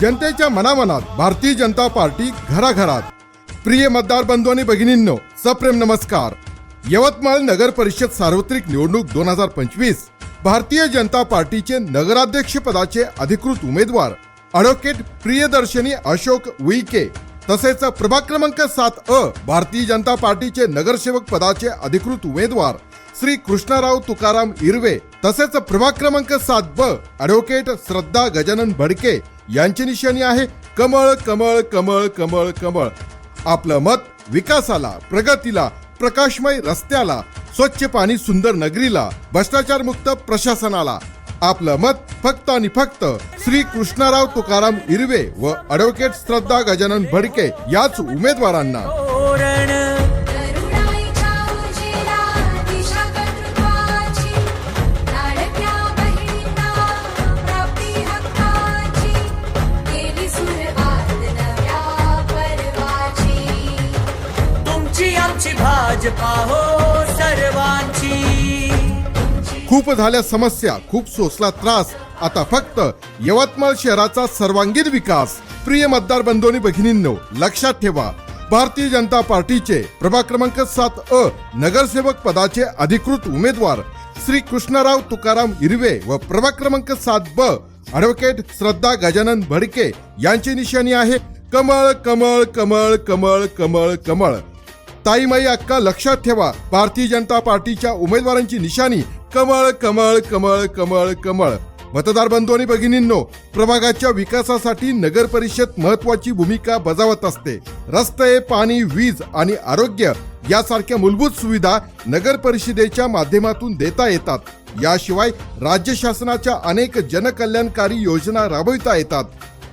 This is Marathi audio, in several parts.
जनतेच्या मनामनात भारतीय जनता पार्टी घराघरात. प्रिय मतदार बंधू आणि भगिनींनो सप्रेम नमस्कार. यवतमाळ नगर परिषद सार्वत्रिक निवडणूक दोन हजार पंचवीस भारतीय जनता पार्टीचे नगराध्यक्ष पदाचे अधिकृत उमेदवार अॅडव्होकेट प्रियदर्शनी अशोक उईके तसेच प्रभाग क्रमांक सात अ भारतीय जनता पार्टीचे नगरसेवक पदाचे अधिकृत उमेदवार श्री कृष्णराव तुकाराम इरवे तसेच प्रभाग क्रमांक सात ब ॲडव्होकेट श्रद्धा गजानन भडके यांची निशाणी आहे कमळ कमळ कमळ कमळ कमळ. आपलं मत विकासाला प्रगतीला प्रकाशमय रस्त्याला स्वच्छ पाणी सुंदर नगरीला भ्रष्टाचार मुक्त प्रशासनाला. आपलं मत फक्त आणि फक्त श्री कृष्णराव तुकाराम इरवे व ॲडव्होकेट श्रद्धा गजानन भडके याच उमेदवारांना. हो सर्वांची. खूप झाल्या समस्या खूप सोसला त्रास. आता फक्त यवतमाळ शहराचा सर्वांगीण विकास. प्रिय मतदार बंधूंनी भगिनींनो लक्षात ठेवा. भारतीय जनता पार्टीचे प्रभाग क्रमांक सात अ नगरसेवक पदाचे अधिकृत उमेदवार श्री कृष्णराव तुकाराम इरवे व प्रभाग क्रमांक सात ब ॲडव्होकेट श्रद्धा गजानन भडके यांची निशाणी आहे. कमळ कमळ कमळ कमळ कमळ कमळ. ताईमाई अक्का लक्षात ठेवा. भारतीय जनता पार्टीच्या उमेदवारांची निशाणी कमळ कमळ कमळ कमळ कमळ. मतदार बंधू आणि भगिनींनो प्रभागाच्या विकासासाठी नगर परिषद महत्वाची भूमिका बजावत असते. रस्ते पाणी वीज आणि आरोग्य यासारख्या मूलभूत सुविधा नगर परिषदेच्या माध्यमातून देता येतात. याशिवाय राज्य शासनाच्या अनेक जनकल्याणकारी योजना राबविता येतात.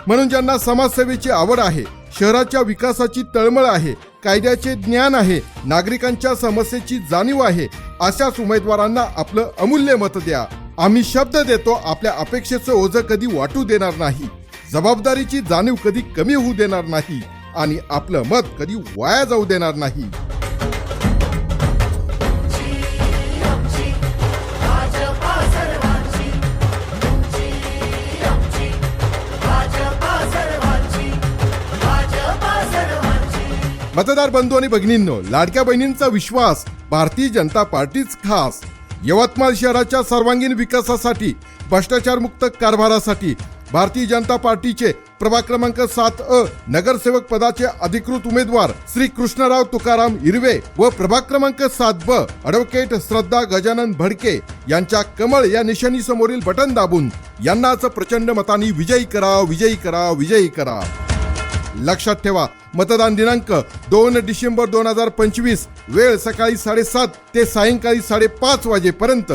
म्हणून ज्यांना समाजसेवेची आवड आहे शहराच्या विकासाची तळमळ आहे कायद्याचे ज्ञान आहे नागरिकांच्या समस्येची जाणीव आहे अशाच उमेदवारांना आपलं अमूल्य मत द्या. आम्ही शब्द देतो आपल्या अपेक्षेचं ओझं कधी वाटू देणार नाही. जबाबदारीची जाणीव कधी कमी होऊ देणार नाही. आणि आपलं मत कधी वाया जाऊ देणार नाही. मतदार बंधू आणि भगिनींनो लाडक्या बहिणींचा विश्वास भारतीय जनता पार्टीच खास. यवतमाळ शहराच्या सर्वांगीण विकासासाठी भ्रष्टाचार मुक्त कारभारासाठी भारतीय जनता पार्टीचे प्रभाग क्रमांक सात अ नगरसेवक पदाचे अधिकृत उमेदवार श्री कृष्णराव तुकाराम इरवे व प्रभाग क्रमांक सात ब ॲडव्होकेट श्रद्धा गजानन भडके यांच्या कमळ या निशाणी समोरील बटन दाबून यांनाच प्रचंड मतांनी विजयी करा विजयी करा विजयी करा. लक्षात ठेवा मतदान दिनांक दोन डिसेंबर दोन हजार पंचवीस वेळ सकाळी साडेसात ते सायंकाळी साडेपाच वाजेपर्यंत.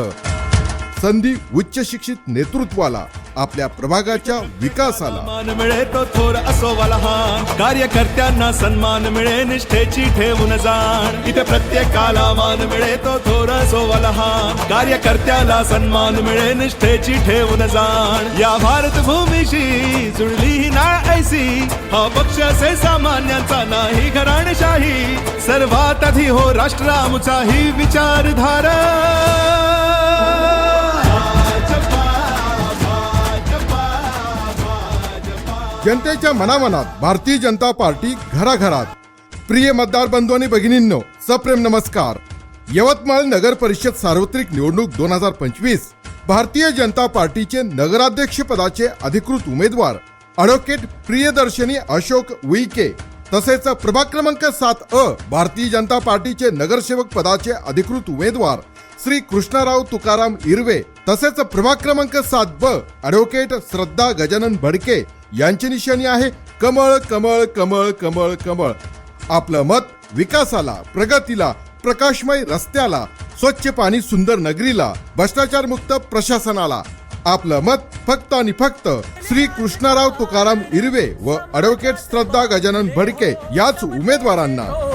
संधी उच्च शिक्षित नेतृत्वाला आपल्या प्रभागाच्या विकासाला. मान मिळे तो थोर असो वा लहान कार्यकर्त्यांना सन्मान मिळे निष्ठेची ठेवून जाण. इथे प्रत्येकाला मान मिळे तो थोर असो लहान कार्यकर्त्याला सन्मान मिळे निष्ठेची ठेवून जाण. या भारत भूमीशी जुळली ही नाळ ऐसी. हा पक्ष असे सामान्यांचा नाही घराणशाही. सर्वात आधी हो राष्ट्र आमचा ही विचारधारा. जनतेच्या मनामनात भारतीय जनता पार्टी घराघरात. प्रिय मतदार बंधू आणि भगिनींनो सप्रेम नमस्कार. यवतमाळ नगर परिषद सार्वत्रिक निवडणूक दोन हजार पंचवीस भारतीय जनता पार्टीचे नगराध्यक्ष पदाचे अधिकृत उमेदवार ॲडव्होकेट प्रियदर्शनी अशोक उईके तसेच प्रभाग क्रमांक सात अ भारतीय जनता पार्टीचे नगरसेवक पदाचे अधिकृत उमेदवार श्री कृष्णराव तुकाराम इरवे तसेच प्रभाग क्रमांक सात ब अॅडव्होकेट श्रद्धा गजानन भडके यांची निशाणी आहे कमळ कमळ कमळ कमळ कमळ. आपलं मत विकासाला प्रगतीला प्रकाशमय रस्त्याला स्वच्छ पाणी सुंदर नगरीला भ्रष्टाचार मुक्त प्रशासनाला. आपलं मत फक्त आणि फक्त श्री कृष्णाराव तुकाराम इरवे व ॲडव्होकेट श्रद्धा गजानन भडके याच उमेदवारांना.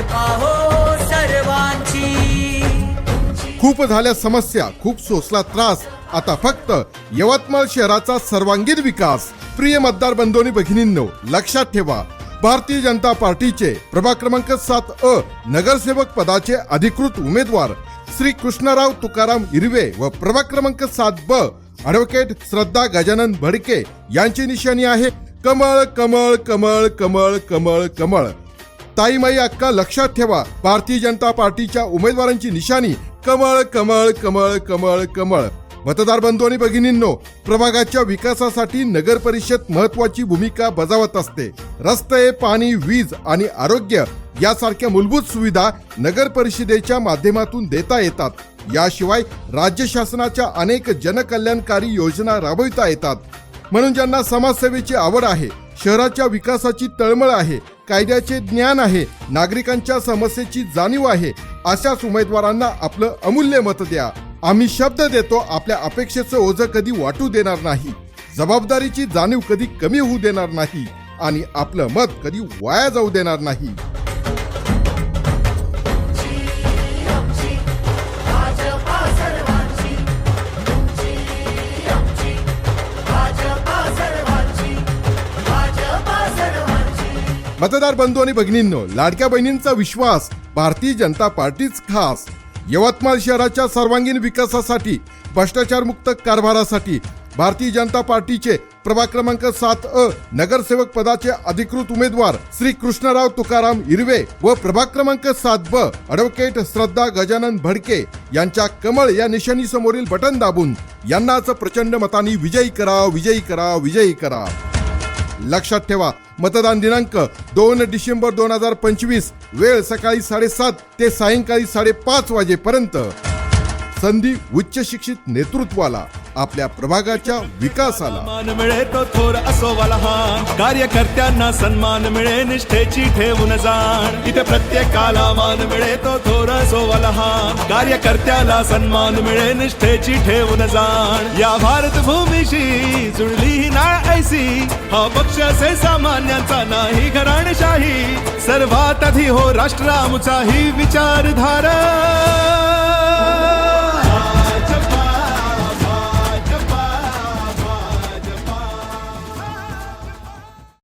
भाजपा सर्वांची. खूप झाल्या समस्या खूप सोसला त्रास. आता फक्त यवतमाळ शहराचा सर्वांगीण विकास. प्रिय मतदार बंधूंनी भगिनींनो लक्षात ठेवा. भारतीय जनता पार्टीचे प्रभाग क्रमांक सात अ नगरसेवक पदाचे अधिकृत उमेदवार श्री कृष्णराव तुकाराम इरवे व प्रभाग क्रमांक सात ब ॲडव्होकेट श्रद्धा गजानन भडके यांची निशाणी आहे. कमळ कमळ कमळ कमळ कमळ कमळ. ताईमाई अक्का लक्षात ठेवा. भारतीय जनता पार्टीच्या उमेदवारांची निशाणी कमळ कमळ कमळ कमळ कमळ. मतदार बंधू आणि भगिनींनो प्रभागाच्या विकासासाठी नगर परिषद महत्वाची भूमिका बजावत असते. रस्ते पाणी वीज आणि आरोग्य यासारख्या मूलभूत सुविधा नगर परिषदेच्या माध्यमातून देता येतात. याशिवाय राज्य शासनाच्या अनेक जनकल्याणकारी योजना राबविता येतात. म्हणून ज्यांना समाजसेवेची आवड आहे शहराच्या विकासाची तळमळ आहे कायद्याचे ज्ञान आहे नागरिकांच्या समस्येची जाणीव आहे अशाच उमेदवारांना आपलं अमूल्य मत द्या. आम्ही शब्द देतो आपल्या अपेक्षेचं ओझं कधी वाटू देणार नाही. जबाबदारीची जाणीव कधी कमी होऊ देणार नाही. आणि आपलं मत कधी वाया जाऊ देणार नाही. मतदार बंधू आणि भगिनींनो लाडक्या बहिणींचा विश्वास भारतीय जनता पार्टीच खास. यवतमाळ शहराच्या सर्वांगीण विकासासाठी भ्रष्टाचार मुक्त कारभारासाठी भारतीय जनता पार्टीचे प्रभाग क्रमांक सात अ नगरसेवक पदाचे अधिकृत उमेदवार श्री कृष्णराव तुकाराम इरवे व प्रभाग क्रमांक सात ब ॲडव्होकेट श्रद्धा गजानन भडके यांच्या कमळ या निशाणी समोरील बटन दाबून यांनाच प्रचंड मतांनी विजयी करा विजयी करा विजयी करा. लक्षात ठेवा मतदान दिनांक दोन डिसेंबर दोन हजार पंचवीस वेळ सकाळी साडेसात ते सायंकाळी साडेपाच वाजेपर्यंत. संधी उच्च शिक्षित नेतृत्वाला आपल्या प्रभागाच्या विकासाला. मान मिळे तो थोर असो वलहान कार्यकर्त्यांना सन्मान मिळे निष्ठेची ठेवून जाण. इथे प्रत्येकाला मान मिळे तो थोर असो वलहान कार्यकर्त्याला सन्मान मिळे निष्ठेची ठेवून जाण. या भारत भूमीशी जुळली ही नाळ ऐसी. हा पक्ष असे सामान्यांचा नाही घराणशाही. सर्वात आधी हो राष्ट्र आमचा ही विचारधारा.